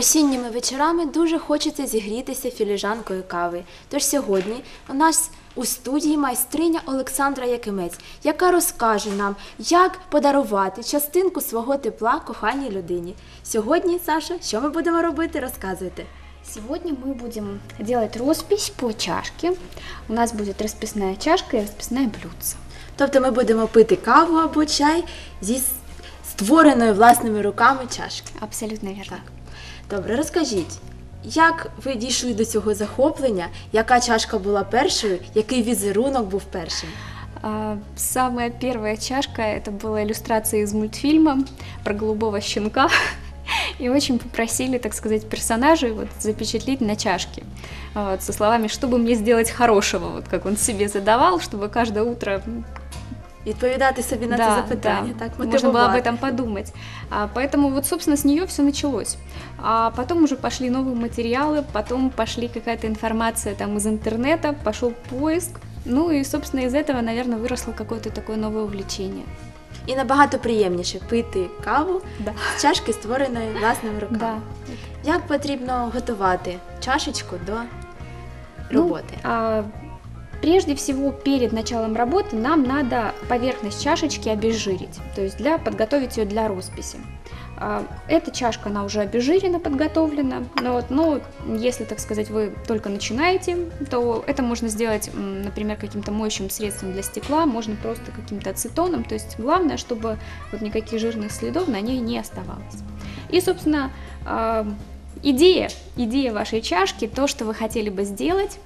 Осінніми вечорами дуже хочеться зігрітися філіжанкою кави. Тож сьогодні у нас у студії майстриня Олександра Якимець, яка розкаже нам, як подарувати частинку свого тепла коханій людині. Сьогодні, Саша, що ми будемо робити? Розказуйте. Сегодня мы будем делать роспись по чашке. У нас будет расписная чашка и расписное блюдце. Тобто ми будемо пити каву або чай зі створеною власними руками чашки. Абсолютно верно. Так. Добре, розкажіть, як ви дійшли до цього захоплення? Яка чашка була першою? Який візерунок був першим? А, Самая первая чашка это была иллюстрация из мультфильма про голубого щенка. И очень попросили, так сказать, персонажей вот запечатлеть на чашке. А, Вот, со словами, что бы мне сделать хорошего, вот как он себе задавал, чтобы каждое утро м, Відповідати собі на це запитання, так можно было об мотивувати. этом подумать. А, поэтому вот, собственно, с нее все началось. А потом уже пошли новые материалы, потом пошли какая-то информация там из интернета, пошел поиск. Ну и, собственно, из этого, наверное, выросло какое-то такое новое увлечение. І набагато приємніше пити каву Да. з чашки, створеної власними руками. Да. Як потрібно готувати чашечку до Ну, роботи? а, прежде всего, перед началом работы нам надо поверхность чашечки обезжирить, то есть для подготовить ее для росписи. А, Эта чашка, она уже обезжирена, подготовлена, но, но если, так сказать, вы только начинаете, то это можно сделать, например, каким-то моющим средством для стекла, можно просто каким-то ацетоном, то есть главное, чтобы вот никаких жирных следов на ней не оставалось. И, собственно, а, идея, идея вашей чашки, то, что вы хотели бы сделать,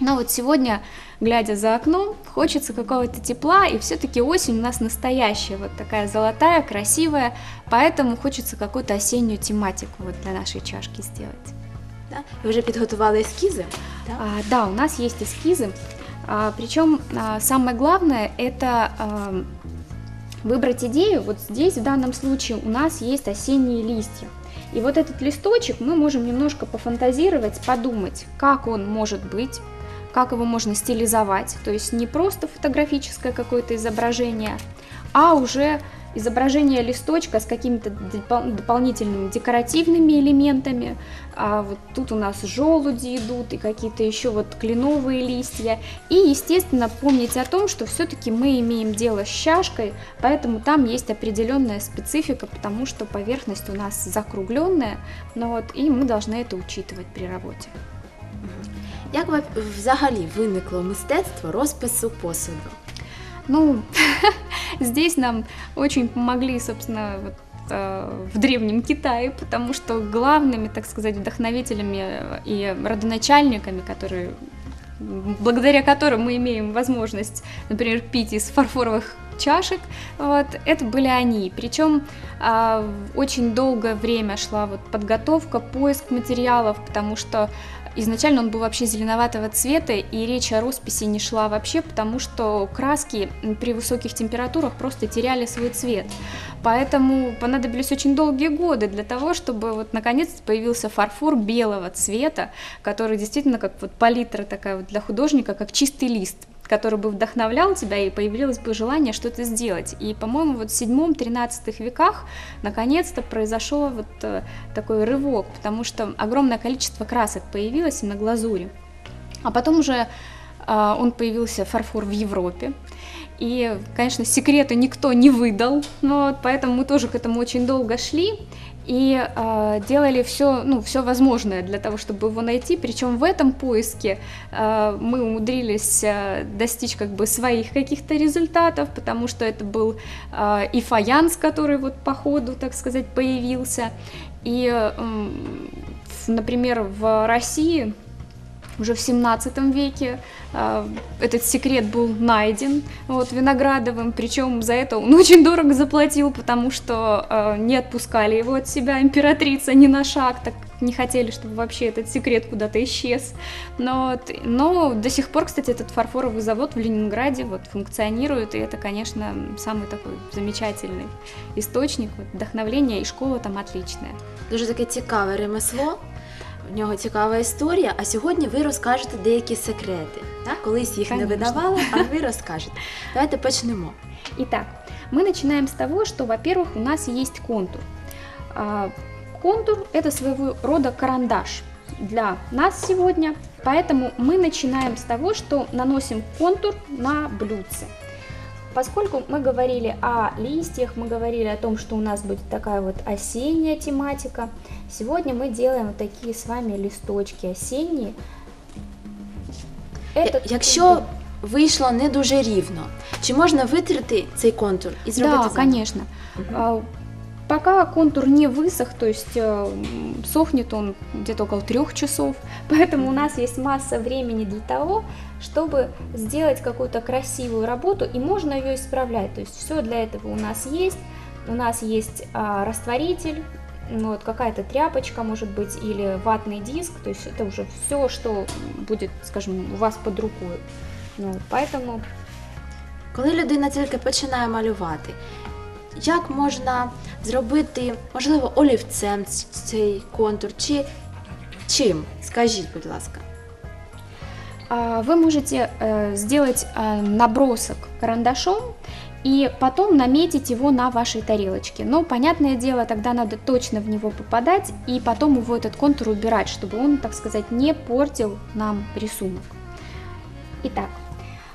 но вот сегодня, глядя за окном, хочется какого-то тепла, и все-таки осень у нас настоящая, вот такая золотая, красивая, поэтому хочется какую-то осеннюю тематику вот для нашей чашки сделать. Так? Ви вже підготували ескізи? Так? А, да, у нас есть эскизы, а, причем а, самое главное это а, выбрать идею. Вот здесь в данном случае у нас есть осенние листья. И вот этот листочек мы можем немножко пофантазировать, подумать, как он может быть, как его можно стилизовать. То есть не просто фотографическое какое-то изображение, а уже изображение листочка с какими-то допол- дополнительными декоративными элементами. А вот тут у нас желуди идут и какие-то еще вот кленовые листья. И, естественно, помнить о том, что все-таки мы имеем дело с чашкой, поэтому там есть определенная специфика, потому что поверхность у нас закругленная, но вот, и мы должны это учитывать при работе. Як взагалі виникло мистецтво розпису посуду? Ну, здесь нам очень помогли, собственно, вот, э, в древнем Китае, потому что главными, так сказать, вдохновителями и родоначальниками, которые благодаря которым мы имеем возможность, например, пить из фарфоровых чашек, вот, это были они. Причем а, очень долгое время шла вот подготовка, поиск материалов, потому что изначально он был вообще зеленоватого цвета, и речь о росписи не шла вообще, потому что краски при высоких температурах просто теряли свой цвет. Поэтому понадобились очень долгие годы для того, чтобы вот наконец появился фарфор белого цвета, который действительно как вот палитра такая вот для художника, как чистый лист который бы вдохновлял тебя, и появилось бы желание что-то сделать. И, по-моему, вот в 7-13 веках наконец-то произошел вот э, такой рывок, потому что огромное количество красок появилось на глазури. А потом уже а, он появился фарфор в Европе. И, конечно, секреты никто не выдал, но поэтому мы тоже к этому очень долго шли и а, делали все, ну, все возможное для того, чтобы его найти. Причем в этом поиске а, мы умудрились а, достичь как бы своих каких-то результатов, потому что это был а, и фаянс, который вот по ходу, так сказать, появился. И, в- например, в России уже в 17 веке э, этот секрет был найден вот, Виноградовым, причем за это он очень дорого заплатил, потому что э, не отпускали его от себя императрица ни на шаг, так не хотели, чтобы вообще этот секрет куда-то исчез. Но, но до сих пор, кстати, этот фарфоровый завод в Ленинграде вот, функционирует, и это, конечно, самый такой замечательный источник вот, вдохновления, и школа там отличная. Дуже таке цікаве ремесло. В нього цікава історія, а сьогодні ви розкажете деякі секрети. Так? Колись їх не Конечно. видавали, а ви розкажете. Давайте почнемо. Итак, мы начинаем с того, что, во-первых, у нас есть контур. А, контур – это своего рода карандаш для нас сегодня, поэтому мы начинаем с того, что наносим контур на блюдце. Поскольку мы говорили о листьях, мы говорили о том, что у нас будет такая вот осенняя тематика, сегодня мы делаем вот такие с вами листочки осенние. Я- Якщо вийшло не дуже рівно, чи можна витерти цей контур і зробити Да, заново? конечно. А, Пока контур не высох, то есть э, сохнет он где-то около трех часов, поэтому у нас есть масса времени для того, чтобы сделать какую-то красивую работу, и можно ее исправлять. То есть все для этого у нас есть. У нас есть а, растворитель, ну, вот какая-то тряпочка, может быть, или ватный диск. То есть это уже все, что будет, скажем, у вас под рукой. Ну, вот, поэтому Коли людина тільки починає малювати, як можна зробити, можливо, олівцем ц- цей контур, чи чим? Скажіть, будь ласка. А, Вы можете э, сделать э, набросок карандашом и потом наметить его на вашей тарелочке. Но, понятное дело, тогда надо точно в него попадать и потом его этот контур убирать, чтобы он, так сказать, не портил нам рисунок. Итак,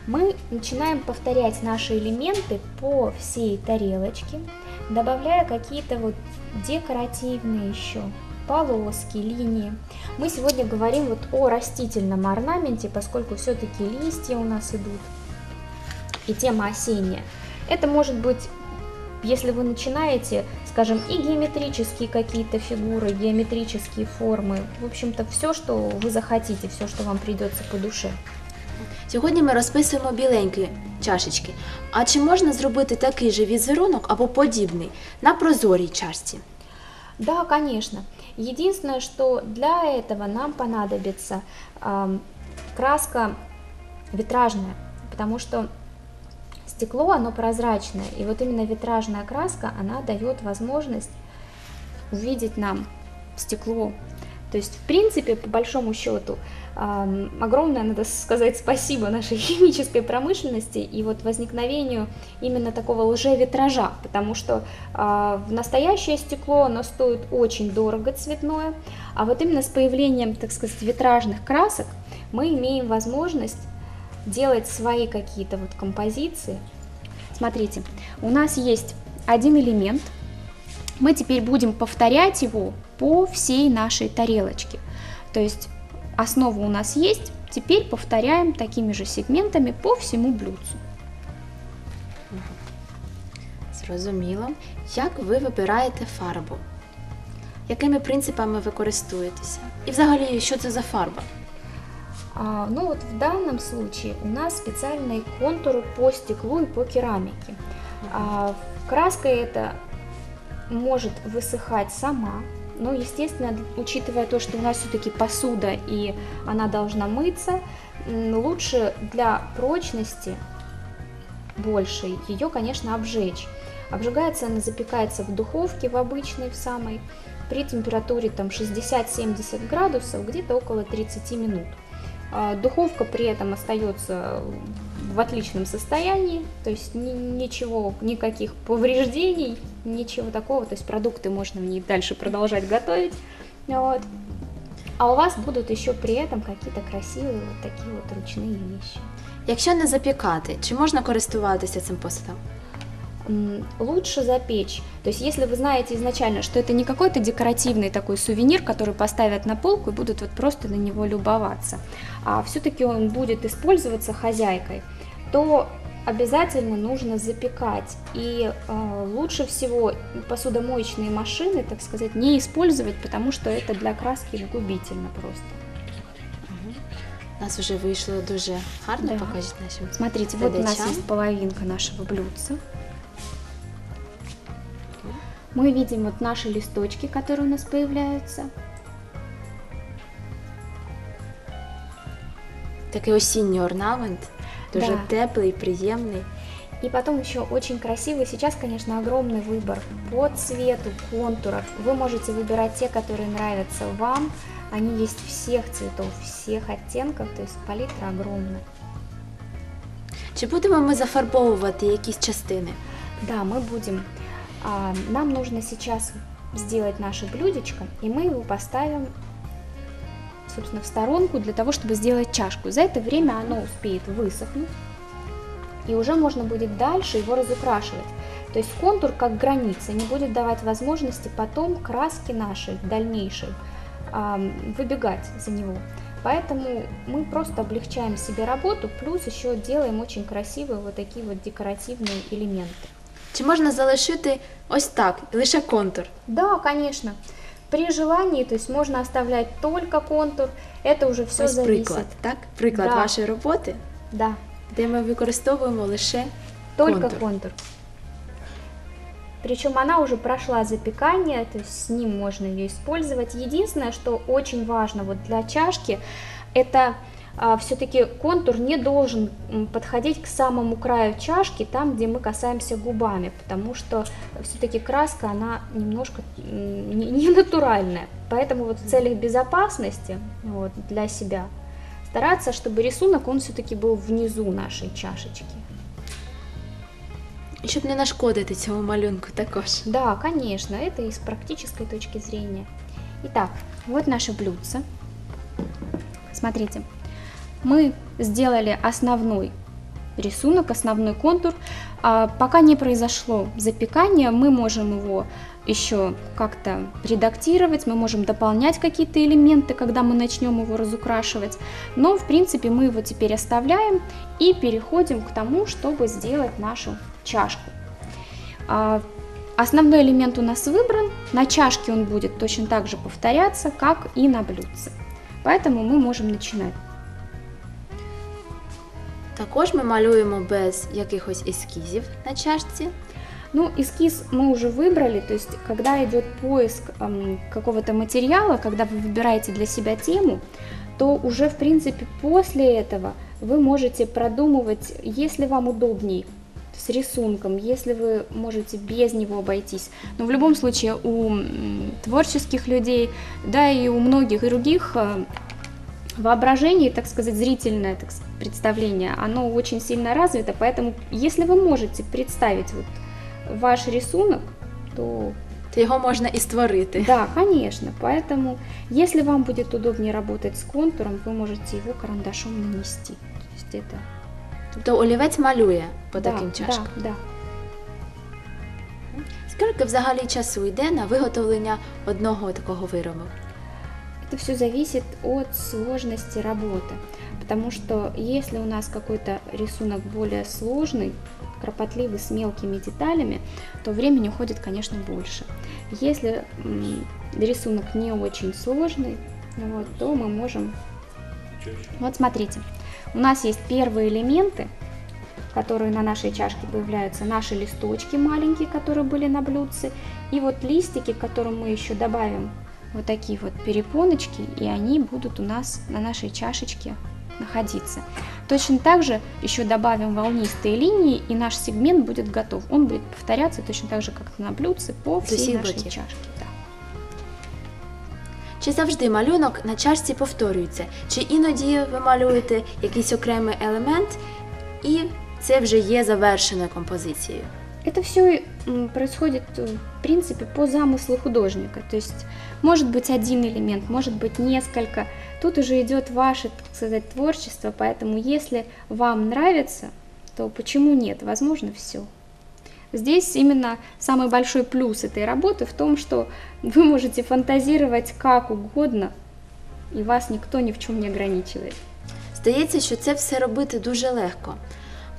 мы начинаем повторять наши элементы по всей тарелочке, добавляя какие-то вот декоративные еще полоски, линии. Мы сегодня говорим вот о растительном орнаменте, поскольку все-таки листья у нас идут и тема осенняя. Это может быть, если вы начинаете, скажем, и геометрические какие-то фигуры, геометрические формы, в общем-то, все, что вы захотите, все, что вам придется по душе. Сьогодні ми розписуємо біленькі чашечки. А чи можна зробити такий же візерунок або подібний на прозорій чашці? Да, конечно. Единственное, что для этого нам понадобится краска витражная, потому что стекло, оно прозрачное, и вот именно витражная краска, она дает возможность увидеть нам стекло. То есть, в принципе, по большому счету, огромное, надо сказать, спасибо нашей химической промышленности и вот возникновению именно такого лжевитража, потому что а, в настоящее стекло оно стоит очень дорого цветное, а вот именно с появлением, так сказать, витражных красок мы имеем возможность делать свои какие-то вот композиции. Смотрите, у нас есть один элемент, мы теперь будем повторять его по всей нашей тарелочке. То есть основа у нас есть, теперь повторяем такими же сегментами по всему блюдцу. Зрозуміло. Як ви вибираєте фарбу? Якими принципами ви користуєтеся? І взагалі, що це за фарба? А, ну вот в данном случае у нас специальные контуры по стеклу и по керамике. А, краска эта может высыхать сама, но, естественно, учитывая то, что у нас все-таки посуда и она должна мыться, лучше для прочности большей ее, конечно, обжечь. Обжигается она, запекается в духовке в обычной, в самой, при температуре там 60-70 градусов, где-то около 30 минут. А, Духовка при этом остается в отличном состоянии, то есть ни- ничего, никаких повреждений, ничего такого, то есть продукты можно в ней дальше продолжать готовить. Вот. А у вас будут еще при этом какие-то красивые вот такие вот ручные вещи. Якщо не запікати, чи можна користуватися цим посудом? Лучше запечь. То есть, если вы знаете изначально, что это не какой-то декоративный такой сувенир, который поставят на полку и будут вот просто на него любоваться, а все-таки он будет использоваться хозяйкой, то обязательно нужно запекать. И э, лучше всего посудомоечные машины, так сказать, не использовать, потому что это для краски губительно просто. У нас вже вийшло дуже гарно, Да. покажіть нашим. Смотрите, вот у нас Глядачам. есть половинка нашего блюдца. Мы видим вот наши листочки, которые у нас появляются. Такий осінній орнамент, дуже Да. теплий, приємний. И потом еще очень красивый. Сейчас, конечно, огромный выбор по цвету, контуров. Вы можете выбирать те, которые нравятся вам. Они есть всех цветов, всех оттенков, то есть палитра огромная. Чи будемо ми зафарбовувати якісь частини? Да, мы будем. а, нам нужно сейчас сделать наше блюдечко, и мы его поставим, собственно, в сторонку для того, чтобы сделать чашку. За это время оно успеет высохнуть, и уже можно будет дальше его разукрашивать. То есть контур как граница не будет давать возможности потом краски нашей дальнейшей ам, выбегать за него. Поэтому мы просто облегчаем себе работу, плюс еще делаем очень красивые вот такие вот декоративные элементы. Чи можна залишити ось так, лише контур? Да, конечно. При желании, то есть можно оставлять только контур, это уже все ось зависит. приклад, так? Приклад Да. вашої роботи, Да, де ми використовуємо лише только контур. контур. Причем она уже прошла запекание, то есть с ним можно ее использовать. Единственное, что очень важно вот для чашки, это все-таки контур не должен подходить к самому краю чашки, там, где мы касаемся губами, потому что все-таки краска, она немножко не, натуральная. Поэтому вот в целях безопасности вот, для себя стараться, чтобы рисунок, он все-таки был внизу нашей чашечки. Щоб не нашкодити цьому малюнку також. Да, конечно, это и с практической точки зрения. Итак, вот наше блюдце. Смотрите, мы сделали основной рисунок, основной контур. А, пока не произошло запекание, мы можем его еще как-то редактировать, мы можем дополнять какие-то элементы, когда мы начнем его разукрашивать. Но, в принципе, мы его теперь оставляем и переходим к тому, чтобы сделать нашу чашку. А, Основной элемент у нас выбран, на чашке он будет точно так же повторяться, как и на блюдце. Поэтому мы можем начинать. Також ми малюємо без якихось ескізів на чашці. Ну, эскиз мы уже выбрали, то есть когда идет поиск эм, какого-то материала, когда вы выбираете для себя тему, то уже в принципе после этого вы можете продумывать, если вам удобней с рисунком, если вы можете без него обойтись. Но в любом случае у м, творческих людей, да и у многих других э, воображение, так сказать, зрительное так сказать, представление, оно очень сильно развито, поэтому если вы можете представить вот ваш рисунок, то То його можна і створити. да, конечно, поэтому если вам будет удобнее работать с контуром, вы можете его карандашом нанести. То есть это Тобто олівець малює по да, таким чашкам. Да, да. Скільки взагалі часу йде на виготовлення одного такого виробу? Это все зависит от сложности работы. Потому что если у нас какой-то рисунок более сложный, кропотливый, с мелкими деталями, то времени уходит, конечно, больше. Если рисунок не очень сложный, вот, то мы можем... Вот смотрите, у нас есть первые элементы, которые на нашей чашке появляются, наши листочки маленькие, которые были на блюдце, и вот листики, к которым мы еще добавим вот такие вот перепоночки, и они будут у нас на нашей чашечке находиться. Точно так же еще добавим волнистые линии, и наш сегмент будет готов. Он будет повторяться точно так же, как на блюдце, по всей всей нашей боки. чашке. Да. Чи завжди малюнок на чашці повторюється? Чи іноді ви малюєте якийсь окремий елемент, і це вже є завершеною композицією? Это все происходит, э, в принципе, по замыслу художника. То есть, может быть один элемент, может быть несколько. Тут уже идет ваше, так сказать, творчество, поэтому если вам нравится, то почему нет? Возможно, все. Здесь именно самый большой плюс этой работы в том, что вы можете фантазировать как угодно, и вас никто ни в чем не ограничивает. Здається, що це все робити дуже легко.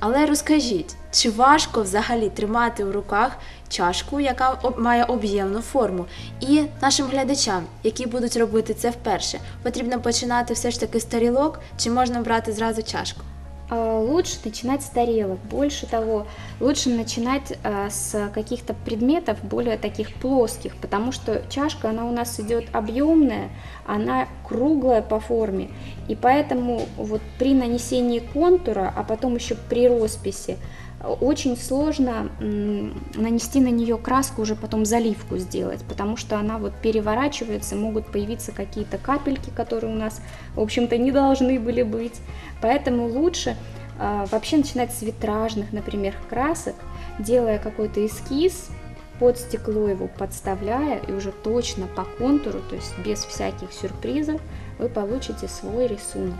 Але розкажіть, чи важко взагалі тримати в руках чашку, яка має об'ємну форму, і нашим глядачам, які будуть робити це вперше, потрібно починати все ж таки з тарілок, чи можна брати зразу чашку? А, Лучше начинать с тарелок. Больше того, лучше начинать а, с каких-то предметов более таких плоских, потому что чашка, она у нас идет объемная, она круглая по форме, и поэтому вот при нанесении контура, а потом еще при росписи, очень сложно нанести на нее краску, уже потом заливку сделать, потому что она вот переворачивается, могут появиться какие-то капельки, которые у нас, в общем-то, не должны были быть. Поэтому лучше а, вообще начинать с витражных, например, красок, делая какой-то эскиз, под стекло его подставляя и уже точно по контуру, то есть без всяких сюрпризов, вы получите свой рисунок.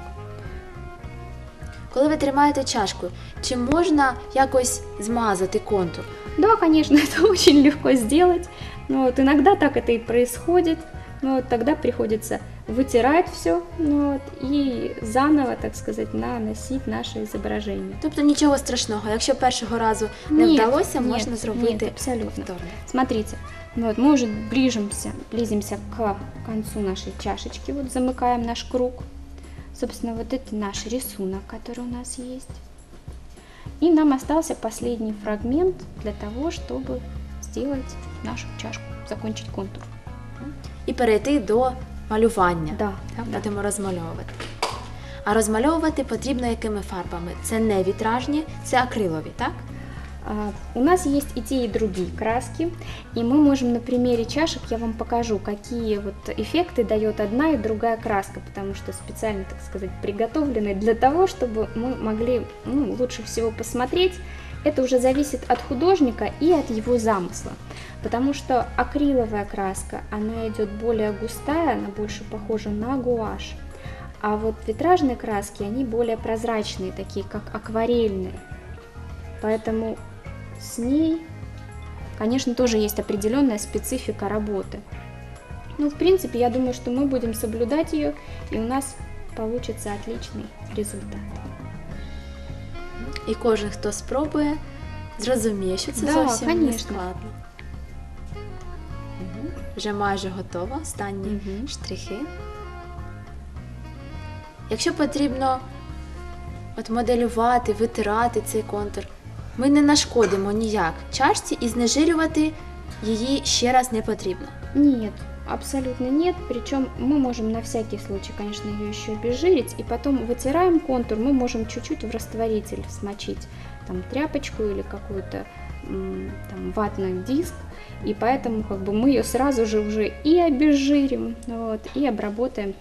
Коли ви тримаєте чашку, чи можна якось змазати контур? Да, конечно, это очень легко сделать, но вот иногда так это и происходит, но вот тогда приходится вытирать все ну вот, и заново, так сказать, наносить наше изображение. Тобто нічого страшного, якщо першого разу не Нет, вдалося, нет, можна нет, зробити абсолютно. повторно. Смотрите, ну вот мы уже ближимся, близимся к концу нашей чашечки, вот замыкаем наш круг. Собственно, вот это наш рисунок, который у нас есть. И нам остался последний фрагмент для того, чтобы сделать нашу чашку, закончить контур. І перейти до малювання. Да, Так, да. будемо розмальовувати. А розмальовувати потрібно якими фарбами? Це не вітражні, це акрилові, так? А, У нас есть и те, и другие краски, и мы можем на примере чашек, я вам покажу, какие вот эффекты дает одна и другая краска, потому что специально, так сказать, приготовлены для того, чтобы мы могли ну, лучше всего посмотреть. Это уже зависит от художника и от его замысла, потому что акриловая краска, она идет более густая, она больше похожа на гуашь, а вот витражные краски, они более прозрачные, такие как акварельные. Поэтому с ней, конечно, тоже есть определенная специфика работы. Ну, в принципе, я думаю, что мы будем соблюдать ее, и у нас получится отличный результат. І кожен, хто спробує, зрозуміє, що це Да, зовсім не конечно. складно. Мгм. Вже майже готово. Останні Мгм. штрихи. Якщо потрібно от моделювати, витирати цей контур, ми не нашкодимо ніяк чашці і знежирювати її ще раз не потрібно. Нет, абсолютно нет. Причем мы можем на всякий случай, конечно, ее еще обезжирить, и потом вытираем контур, мы можем чуть-чуть в растворитель смочить, там тряпочку или какую-то м, там ватный диск, и поэтому как бы мы ее сразу же уже и обезжирим, вот, и обработаем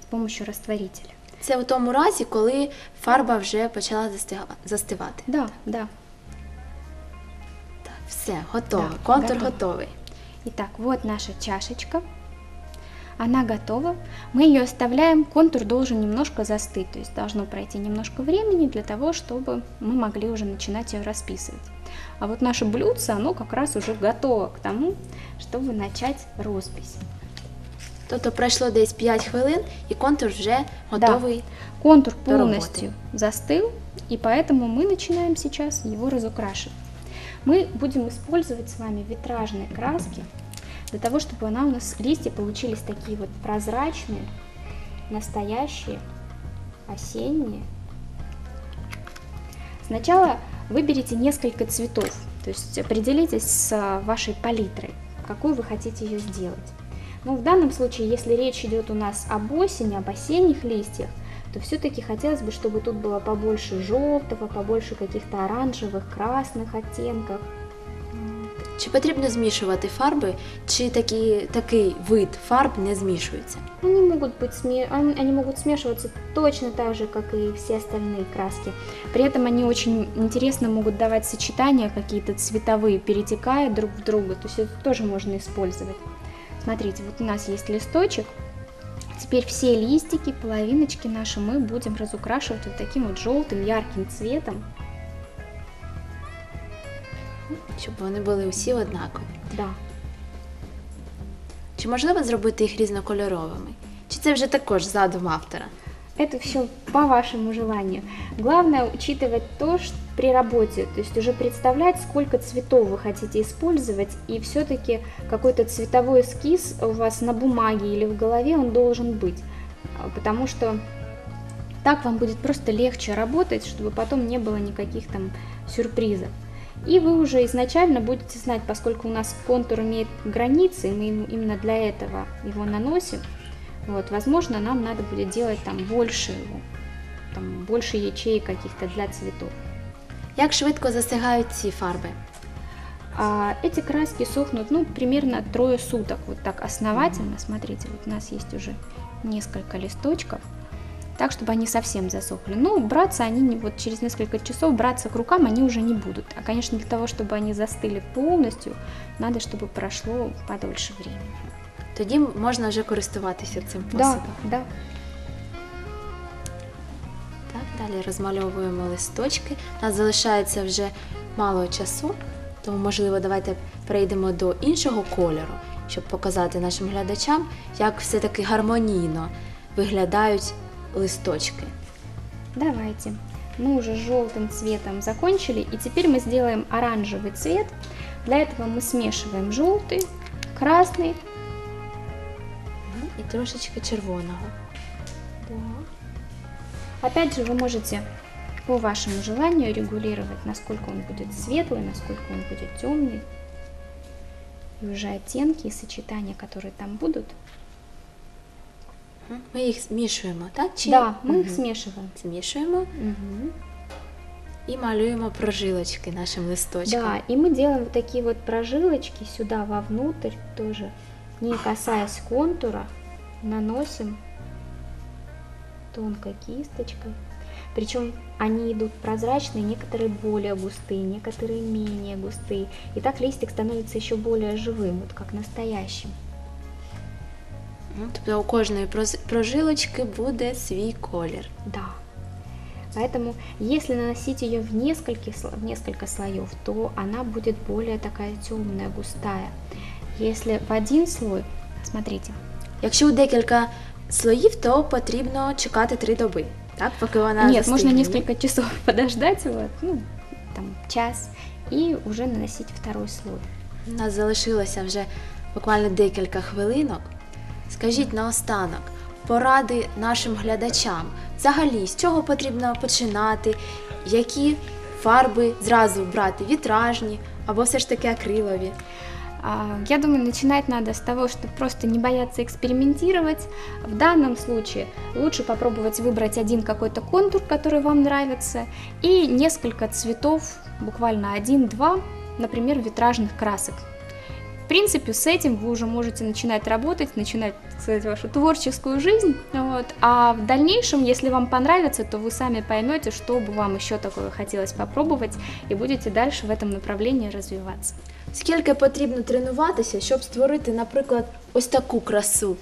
с помощью растворителя. Це у тому разі, коли фарба вже почала застига- застивати. Да, да. Так, все, готово. Да, Контур готово. готовий. Итак, вот наша чашечка. Она готова. Мы ее оставляем. Контур должен немножко застыть. То есть должно пройти немножко времени для того, чтобы мы могли уже начинать ее расписывать. А вот наше блюдце, оно как раз уже готово к тому, чтобы начать роспись. Тобто пройшло десь 5 хвилин і контур вже готовий. Контур До работы. полностью застыл, и поэтому мы начинаем сейчас его разукрашивать. Мы будем использовать с вами витражные краски для того, чтобы она у нас листья получились такие вот прозрачные, настоящие, осенние. Сначала выберите несколько цветов, то есть определитесь с вашей палитрой, какую вы хотите ее сделать. Но в данном случае, если речь идет у нас об осени, об осенних листьях, то все-таки хотелось бы, чтобы тут было побольше желтого, побольше каких-то оранжевых, красных оттенков. Чи потрібно змішувати фарби, чи такі, такий вид фарб не змішується? Они могут, быть сме- он- они могут смешиваться точно так же, как и все остальные краски. При этом они очень интересно могут давать сочетания какие-то цветовые, перетекая друг в друга. То есть это тоже можно использовать. Смотрите, вот у нас есть листочек. Теперь все листики, половиночки наши мы будем разукрашивать вот таким вот желтым ярким цветом. Щоб вони були усі однакові. Да. Чи можливо зробити їх різнокольоровими? Чи це вже також задум автора? Это все по вашему желанию. Главное учитывать то, что при работе, то есть уже представлять, сколько цветов вы хотите использовать, и все-таки какой-то цветовой эскиз у вас на бумаге или в голове он должен быть, А, потому что так вам будет просто легче работать, чтобы потом не было никаких там сюрпризов. И вы уже изначально будете знать, поскольку у нас контур имеет границы, и мы им- именно для этого его наносим, вот, возможно, нам надо будет делать там больше его, там больше ячеек каких-то для цветов. Як швидко застигають ці фарби? А эти краски сохнут, ну, примерно трое суток, вот так основательно. Смотрите, вот у нас есть уже несколько листочков. так, чтобы они совсем засохли. Ну, браться они не, вот через несколько часов браться к рукам они уже не будут. А, конечно, для того, чтобы они застыли полностью, надо, чтобы прошло подольше времени. Тоді можна вже користуватися цим Да, посудом. да. Так, далі розмальовуємо листочки. У нас залишається вже мало часу, тому, можливо, давайте перейдемо до іншого кольору, щоб показати нашим глядачам, як все-таки гармонійно виглядають листочки. Давайте. Мы уже желтым цветом закончили, и теперь мы сделаем оранжевый цвет. Для этого мы смешиваем желтый, красный. І трошечки червоного. Опять же, вы можете по вашему желанию регулировать, насколько он будет светлый, насколько он будет темный. И уже оттенки и сочетания, которые там будут. Мгм. Ми їх змішуємо, так? Чи... Да, мы их Мгм. смешиваем. Змішуємо Мгм. і малюємо прожилочки нашим листочком. Да, и мы делаем вот такие вот прожилочки сюда вовнутрь тоже, не касаясь контура, наносим тонкой кисточкой. Причем они идут прозрачные, некоторые более густые, некоторые менее густые. И так листик становится еще более живым, вот как настоящим. Ну, Тобто у кожної проз- прожилочки буде свій колір. Да. Поэтому, если наносить ее в, нескольких, сло- в несколько слоев, то она будет более такая темная, густая. Если в один слой, смотрите, Якщо у декілька слоїв, то потрібно чекати три доби, так? Поки вона Нет, застигне, можно несколько часов подождать, вот, ну, там, час, и уже наносить второй слой. У нас залишилося вже буквально декілька хвилинок. Скажіть наостанок поради нашим глядачам. Взагалі, з чого потрібно починати, які фарби зразу брати вітражні або все ж таки акрилові. А, Я думаю, начинать надо с того, что просто не бояться экспериментировать. В данном случае лучше попробовать выбрать один какой-то контур, который вам нравится, и несколько цветов, буквально один-два, например, витражных красок. В принципе, с этим вы уже можете начинать работать, начинать, так вашу творческую жизнь. Вот. А в дальнейшем, если вам понравится, то вы сами поймете, что бы вам еще такое хотелось попробовать, и будете дальше в этом направлении развиваться. Скільки потрібно тренуватися, щоб створити, наприклад, ось таку красу?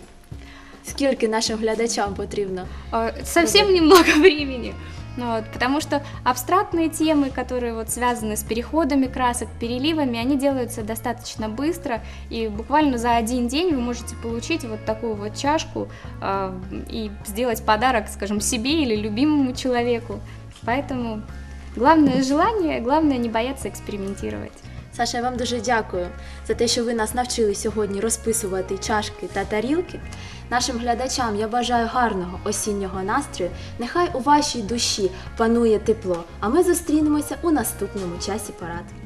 Скільки нашим глядачам потрібно? Э, Совсем немного времени. Ну Вот, потому что абстрактные темы, которые вот связаны с переходами красок, переливами, они делаются достаточно быстро, и буквально за один день вы можете получить вот такую вот чашку э, и сделать подарок, скажем, себе или любимому человеку. Поэтому главное желание, главное не бояться экспериментировать. Саша, я вам дуже дякую за те, що ви нас навчили сьогодні розписувати чашки та тарілки. Нашим глядачам я бажаю гарного осіннього настрою. Нехай у вашій душі панує тепло. А ми зустрінемося у наступному часі парад.